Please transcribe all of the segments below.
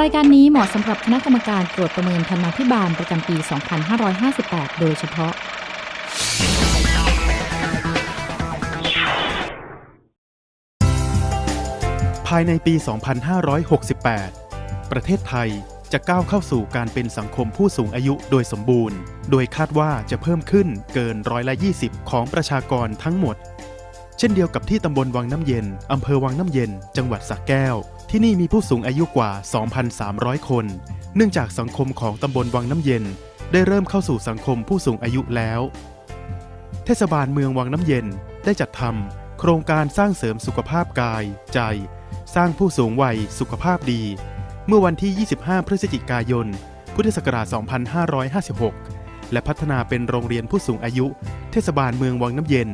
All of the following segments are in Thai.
รายการนี้เหมาะสำหรับคณะกรรมการตรวจประเมินธรรมาภิบาลประจำปี 2558 โดยเฉพาะ ภายในปี 2568 ประเทศไทยจะก้าวเข้าสู่การเป็นสังคมผู้สูงอายุโดยสมบูรณ์ โดยคาดว่าจะเพิ่มขึ้นเกินร้อยละ 20 ของประชากรทั้งหมด เช่นเดียวกับที่ตำบลวังน้ำเย็น อำเภอวังน้ำเย็น จังหวัดสระแก้ว ที่นี่มีผู้สูงอายุกว่า 2,300 คน เนื่องจากสังคมของตำบลวังน้ำเย็น ได้เริ่มเข้าสู่สังคมผู้สูงอายุแล้ว เทศบาลเมืองวังน้ำเย็นได้จัดทำโครงการสร้างเสริมสุขภาพกาย ใจ สร้างผู้สูงวัยสุขภาพดี เมื่อวันที่ 25 พฤศจิกายน พุทธศักราช 2556 และพัฒนาเป็นโรงเรียนผู้สูงอายุ เทศบาลเมืองวังน้ำเย็น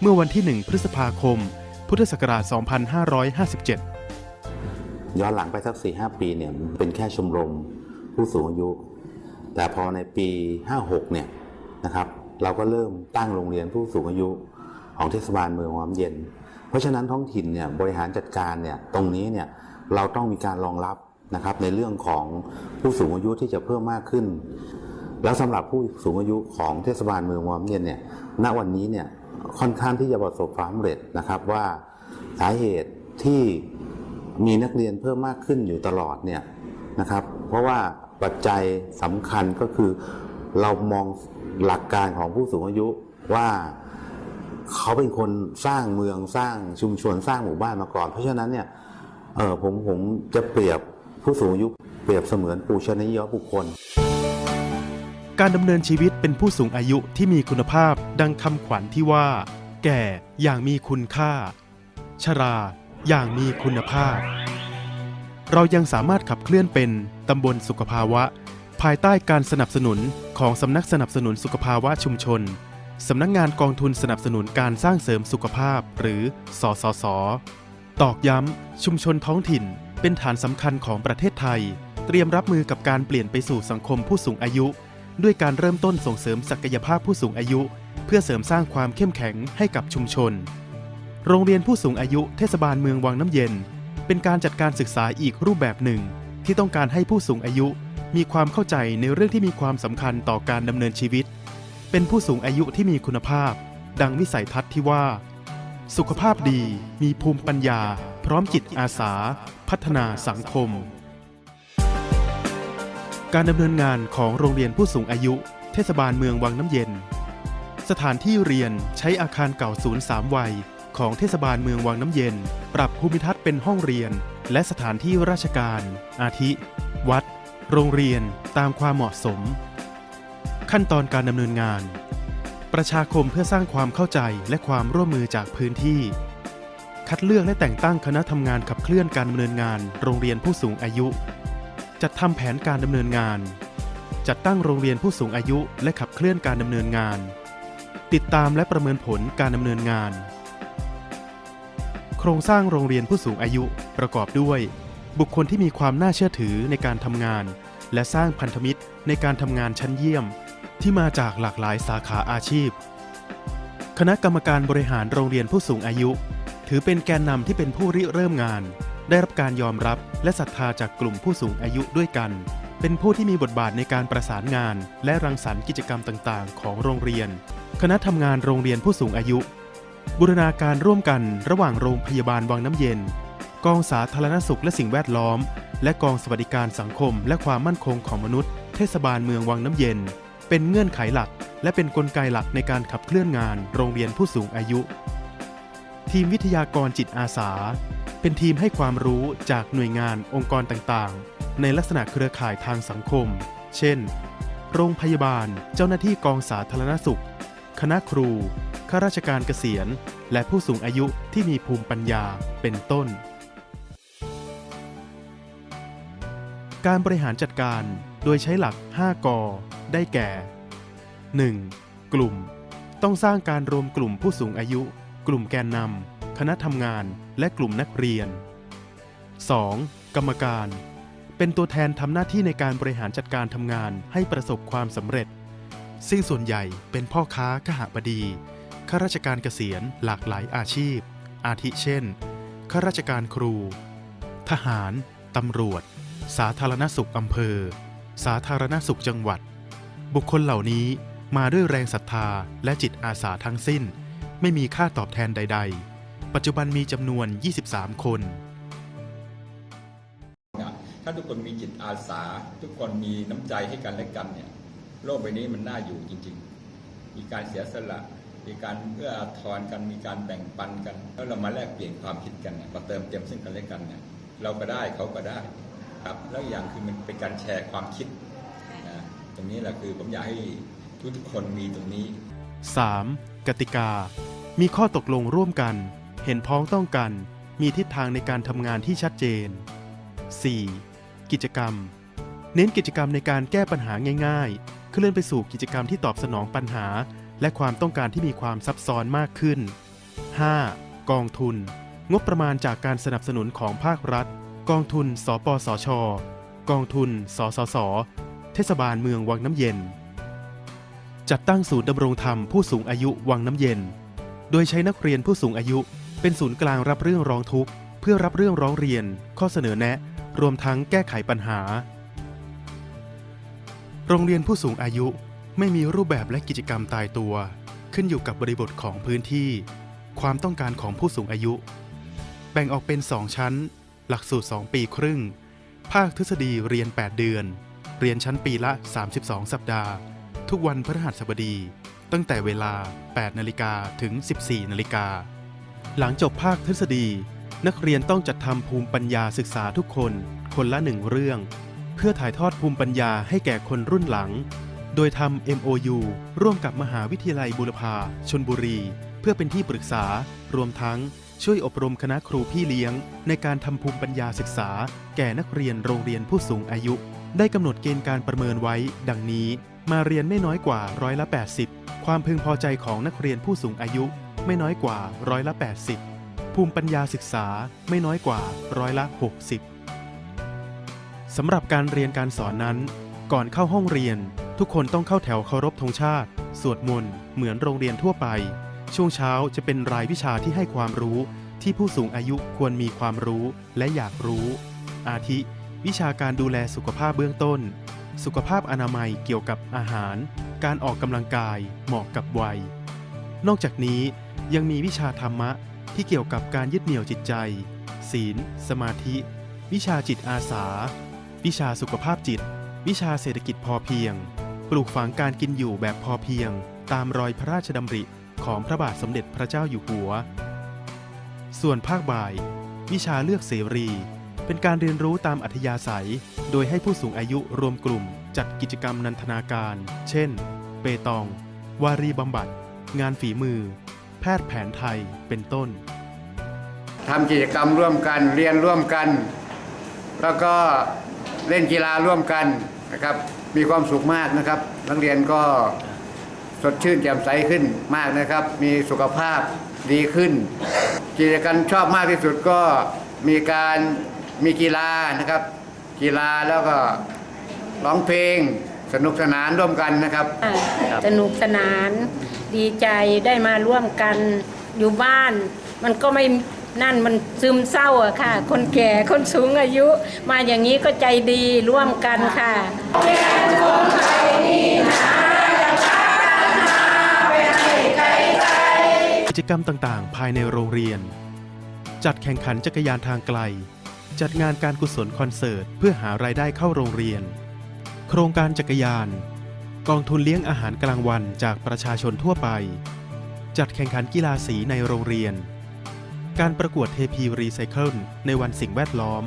เมื่อวันที่ 1 พฤษภาคม พุทธศักราช 2557 ย้อนหลังไปสัก4ีหปีเนี่ยเป็นแค่ชมรมผู้สูงอายุ แต่พอในปี 56เนี่ยนะครับเราก็เริ่มตั้งโรงเรียนผู้สูงอายุของเทศบาลเมืองควังน้ำเย็น เพราะฉะนั้นท้องถิ่นเนี่ยบริหารจัดการเนี่ยตรงนี้เนี่ยเราต้องมีการรองรับนะครับในเรื่องของผู้สูงอายุที่จะเพิ่มมากขึ้น แล้วสำหรับผู้สูงอายุของเทศบาลเมืองควังน้ำเย็นเนี่ยณวันนี้เนี่ยค่อนข้างที่จะประสบความสำเร็จนะครับว่าสาเหตุที่ มีนักเรียนเพิ่มมากขึ้นอยู่ตลอดเนี่ยนะครับ เพราะว่าปัจจัยสำคัญก็คือเรามองหลักการของผู้สูงอายุว่าเขาเป็นคนสร้างเมืองสร้างชุมชนสร้างหมู่บ้านมาก่อน เพราะฉะนั้นเนี่ยเออผมผมจะเปรียบผู้สูงอายุเปรียบเสมือนปูชนียบุคคล การดำเนินชีวิตเป็นผู้สูงอายุที่มีคุณภาพดังคำขวัญที่ว่า แก่อย่างมีคุณค่า ชรา อย่างมีคุณภาพ เรายังสามารถขับเคลื่อนเป็นตำบลสุขภาวะ ภายใต้การสนับสนุนของสำนักสนับสนุนสุขภาวะชุมชนสำนักงานกองทุนสนับสนุนการสร้างเสริมสุขภาพหรือ สสส ตอกย้ำ ชุมชนท้องถิ่น เป็นฐานสำคัญของประเทศไทย เตรียมรับมือกับการเปลี่ยนไปสู่สังคมผู้สูงอายุ ด้วยการเริ่มต้นส่งเสริมศักยภาพผู้สูงอายุ เพื่อเสริมสร้างความเข้มแข็งให้กับชุมชน โรงเรียนผู้สูงอายุเทศบาลเมืองวังน้ำเย็น เป็นการจัดการศึกษาอีกรูปแบบหนึ่ง ที่ต้องการให้ผู้สูงอายุ มีความเข้าใจในเรื่องที่มีความสำคัญต่อการดำเนินชีวิต เป็นผู้สูงอายุที่มีคุณภาพ ดังวิสัยทัศน์ที่ว่า สุขภาพดีมีภูมิปัญญา พร้อมจิตอาสา พัฒนาสังคม การดำเนินงานของโรงเรียนผู้สูงอายุ เทศบาลเมืองวังน้ำเย็น สถานที่เรียนใช้อาคารเก่าศูนย์สามวัย ของเทศบาลเมืองวังน้ำเย็น ปรับภูมิทัศน์เป็นห้องเรียน และสถานที่ราชการ อาทิ วัด โรงเรียนตามความเหมาะสม ขั้นตอนการดำเนินงาน ประชาคมเพื่อสร้างความเข้าใจและความร่วมมือจากพื้นที่ คัดเลือกและแต่งตั้งคณะทำงานขับเคลื่อนการดำเนินงาน โรงเรียนผู้สูงอายุ จัดทำแผนการดำเนินงาน จัดตั้งโรงเรียนผู้สูงอายุ และขับเคลื่อนการดำเนินงาน ติดตามและประเมินผลการดำเนินงาน โครงสร้างโรงเรียนผู้สูงอายุประกอบด้วย บุคคลที่มีความน่าเชื่อถือในการทำงาน และสร้างพันธมิตรในการทำงานชั้นเยี่ยม ที่มาจากหลากหลายสาขาอาชีพ คณะกรรมการบริหารโรงเรียนผู้สูงอายุ ถือเป็นแกนนำที่เป็นผู้ริเริ่มงาน ได้รับการยอมรับและศรัทธาจากกลุ่มผู้สูงอายุด้วยกัน เป็นผู้ที่มีบทบาทในการประสานงาน และรังสรรค์กิจกรรมต่าง ๆ ของโรงเรียน คณะทำงานโรงเรียนผู้สูงอายุ บูรณาการร่วมกันระหว่างโรงพยาบาลวังน้ำเย็น กองสาธารณสุขและสิ่งแวดล้อม และกองสวัสดิการสังคม และความมั่นคงของมนุษย์ เทศบาลเมืองวังน้ำเย็น เป็นเงื่อนไขหลัก และเป็นนกลไกหลักในการขับเคลื่อนงานโรงเรียนผู้สูงอายุ ทีมวิทยากรจิตอาสา เป็นทีมให้ความรู้จากหน่วยงานองค์กรต่างๆ ในลักษณะเครือข่ายทางสังคม เช่น โรงพยาบาล เจ้าหน้าที่กองสาธารณสุข คณะครู ข้าราชการเกษียณ และผู้สูงอายุที่มีภูมิปัญญาเป็นต้น การบริหารจัดการโดยใช้หลัก 5กอได้แก่ 1. กลุ่ม ต้องสร้างการรวมกลุ่มผู้สูงอายุ กลุ่มแกนนำคณะทำงานและกลุ่มนักเรียน 2. กรรมการ เป็นตัวแทนทำหน้าที่ในการบริหารจัดการทำงานให้ประสบความสำเร็จ ซึ่งส่วนใหญ่เป็นพ่อค้าขหบดี ข้าราชการเกษียณหลากหลายอาชีพ อาทิเช่น ข้าราชการครู ทหาร ตำรวจ สาธารณสุขอำเภอ สาธารณสุขจังหวัด บุคคลเหล่านี้มาด้วยแรงศรัทธาและจิตอาสาทั้งสิ้น ไม่มีค่าตอบแทนใด ๆ ปัจจุบันมีจำนวน 23 คนถ้าทุกคนมีจิตอาสา ทุกคนมีน้ำใจให้กันและกันเนี่ย โลกใบนี้มันน่าอยู่จริง ๆ มีการเสียสละ มีการเอื้ออาทรกัน มีการแบ่งปันกัน แล้วเรามาแลกเปลี่ยนความคิดกันเนี่ยมาเติมเต็มซึ่งกันและกันเนี่ย เราก็ได้เขาก็ได้ครับ แล้วอย่างคือมันเป็นการแชร์ความคิดนะตรงนี้แหละคือผมอยากให้ทุกๆคนมีตรงนี้ 3. กติกา มีข้อตกลงร่วมกัน เห็นพ้องต้องกัน มีทิศทางในการทำงานที่ชัดเจน 4. กิจกรรม เน้นกิจกรรมในการแก้ปัญหาง่าย ๆ เคลื่อนไปสู่กิจกรรมที่ตอบสนองปัญหา และความต้องการที่มีความซับซ้อนมากขึ้น 5. กองทุน งบประมาณจากการสนับสนุนของภาครัฐ กองทุน สปสช กองทุน สสส เทศบาลเมืองวังน้ำเย็น จัดตั้งศูนย์ดำรงธรรมผู้สูงอายุวังน้ำเย็น โดยใช้นักเรียนผู้สูงอายุ เป็นศูนย์กลางรับเรื่องร้องทุกข์ เพื่อรับเรื่องร้องเรียน ข้อเสนอแนะ รวมทั้งแก้ไขปัญหา โรงเรียนผู้สูงอายุไม่มีรูปแบบและกิจกรรมตายตัว ขึ้นอยู่กับบริบทของพื้นที่ ความต้องการของผู้สูงอายุ แบ่งออกเป็น 2 ชั้น หลักสูตร 2 ปีครึ่ง ภาคทฤษฎีเรียน 8 เดือน เรียนชั้นปีละ 32 สัปดาห์ ทุกวันพฤหัสบดี ตั้งแต่เวลา 8 นาฬิกาถึง 14 นาฬิกา หลังจบภาคทฤษฎี นักเรียนต้องจัดทำภูมิปัญญาศึกษาทุกคน คนละหนึ่งเรื่อง พื่อถ่ายทอดภูมิปัญญาให้แก่คนรุ่นหลัง โดยทำ MOU ร่วมกับมหาวิทยาลัยบุรพาชนบุรี เพื่อเป็นที่ปรึกษา รวมทั้งช่วยอบรมคณะครูพี่เลี้ยง ในการทำภูมิปัญญาศึกษา แก่นักเรียนโรงเรียนผู้สูงอายุ ได้กำหนดเกณฑ์การประเมินไว้ ดังนี้ มาเรียนไม่น้อยกว่าร้อยละ 80 ความพึงพอใจของนักเรียนผู้สูงอายุไม่น้อยกว่าร้อยละ 80 ภูมิปัญญาศึกษาไม่น้อยกว่าร้อยละ 60 สำหรับการเรียนการสอนนั้น ก่อนเข้าห้องเรียน ทุกคนต้องเข้าแถวเคารพธงชาติ สวดมนต์เหมือนโรงเรียนทั่วไป ช่วงเช้าจะเป็นรายวิชาที่ให้ความรู้ที่ผู้สูงอายุควรมีความรู้และอยากรู้ อาทิ วิชาการดูแลสุขภาพเบื้องต้น สุขภาพอนามัยเกี่ยวกับอาหาร การออกกำลังกายเหมาะกับวัย นอกจากนี้ยังมีวิชาธรรมะที่เกี่ยวกับการยึดเหนี่ยวจิตใจ ศีล สมาธิ วิชาจิตอาสา วิชาสุขภาพจิต วิชาเศรษฐกิจพอเพียง ปลูกฝังการกินอยู่แบบพอเพียง ตามรอยพระราชดำริของพระบาทสมเด็จพระเจ้าอยู่หัว ส่วนภาคบ่าย วิชาเลือกเสรี เป็นการเรียนรู้ตามอัธยาศัย โดยให้ผู้สูงอายุรวมกลุ่ม จัดกิจกรรมนันทนาการ เช่น เปตอง วารีบำบัด งานฝีมือ แพทย์แผนไทย เป็นต้นทำกิจกรรมร่วมกัน เรียนร่วมกัน แล้วก็ เล่นกีฬาร่วมกันนะครับ มีความสุขมากนะครับ นักเรียนก็สดชื่นแจ่มใสขึ้นมากนะครับ มีสุขภาพดีขึ้น กิจกรรมชอบมากที่สุดก็มีการมีกีฬานะครับ กีฬาแล้วก็ร้องเพลงสนุกสนานร่วมกันนะครับ สนุกสนาน ดีใจได้มาร่วมกันอยู่บ้าน มันก็ไม่ นั่นมันซึมเศร้าอะค่ะ คนแก่คนสูงอายุ มาอย่างนี้ก็ใจดีร่วมกันค่ะกิจกรรมต่างๆ ภายในโรงเรียน จัดแข่งขันจักรยานทางไกล จัดงานการกุศลคอนเสิร์ต เพื่อหารายได้เข้าโรงเรียน โครงการจักรยาน กองทุนเลี้ยงอาหารกลางวันจากประชาชนทั่วไป จัดแข่งขันกีฬาสีในโรงเรียน การประกวดเทพีรีไซเคิลในวันสิ่งแวดล้อม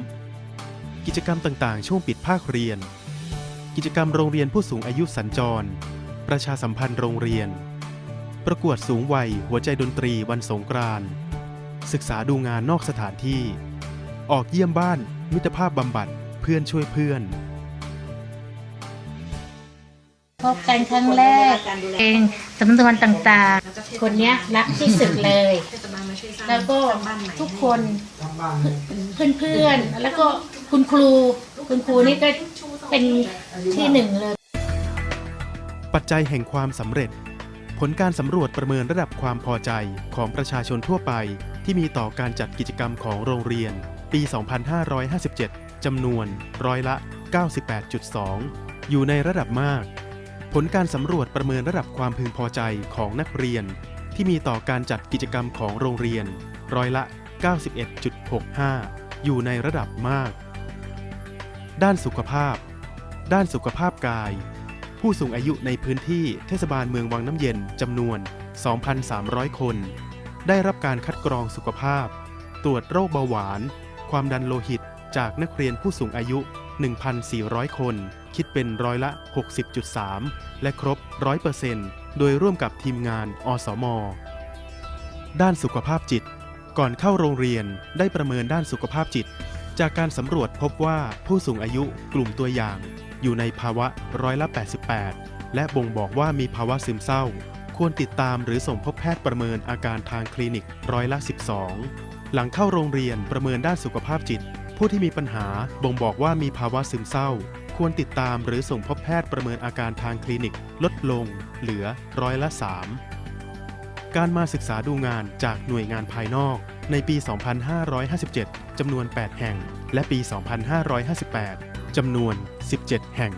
กิจกรรมต่างๆ ช่วงปิดภาคเรียน กิจกรรมโรงเรียนผู้สูงอายุสัญจร ประชาสัมพันธ์โรงเรียน ประกวดสูงวัยหัวใจดนตรีวันสงกรานต์ศึกษาดูงานนอกสถานที่ ออกเยี่ยมบ้าน มิตรภาพบำบัดเพื่อนช่วยเพื่อน พบกันครั้งแรกเองสำนวนต่างๆ คนเนี้ยรักที่สุดเลย แล้วก็ทุกคนเพื่อนๆ แล้วก็คุณครู คุณครูนี่ก็เป็นที่หนึ่งเลย ปัจจัยแห่งความสำเร็จ ผลการสำรวจประเมินระดับความพอใจของประชาชนทั่วไป ที่มีต่อการจัดกิจกรรมของโรงเรียน ปี 2557จำนวนร้อยละ 98.2 อยู่ในระดับมาก ผลการสำรวจประเมินระดับความพึงพอใจของนักเรียน ที่มีต่อการจัดกิจกรรมของโรงเรียน ร้อยละ 91.65 อยู่ในระดับมาก ด้านสุขภาพ ด้านสุขภาพกาย ผู้สูงอายุในพื้นที่เทศบาลเมืองวังน้ำเย็นจำนวน 2,300 คน ได้รับการคัดกรองสุขภาพ ตรวจโรคเบาหวาน ความดันโลหิตจากนักเรียนผู้สูงอายุ 1,400 คน คิดเป็นร้อยละ 60.3 และครบ 100%โดยร่วมกับทีมงานอสม ด้านสุขภาพจิต ก่อนเข้าโรงเรียนได้ประเมินด้านสุขภาพจิต จากการสำรวจพบว่าผู้สูงอายุกลุ่มตัวอย่าง อยู่ในภาวะร้อยละ 88 และบ่งบอกว่ามีภาวะซึมเศร้า ควรติดตามหรือส่งพบแพทย์ประเมินอาการทางคลินิกร้อยละ 12 หลังเข้าโรงเรียนประเมินด้านสุขภาพจิต ผู้ที่มีปัญหาบ่งบอกว่ามีภาวะซึมเศร้า ควรติดตามหรือส่งพบแพทย์ประเมินอาการทางคลินิก ลดลง เหลือร้อยละ 3 การมาศึกษาดูงานจากหน่วยงานภายนอก ในปี 2557 จำนวน 8 แห่ง และปี 2558 จำนวน 17 แห่ง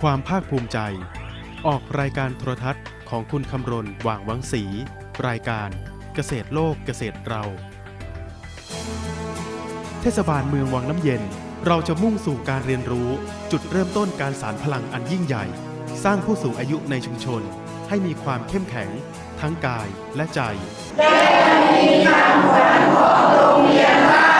ความภาคภูมิใจ ออกรายการโทรทัศน์ของคุณคำรณ หว่างวังศรีรายการเกษตรโลกเกษตรเรา เทศบาลเมืองวังน้ำเย็น เราจะมุ่งสู่การเรียนรู้ จุดเริ่มต้นการสารพลังอันยิ่งใหญ่ สร้างผู้สูงอายุในชุมชน ให้มีความเข้มแข็ง ทั้งกายและใจและมีคำขวัญของโรงเรียนว่า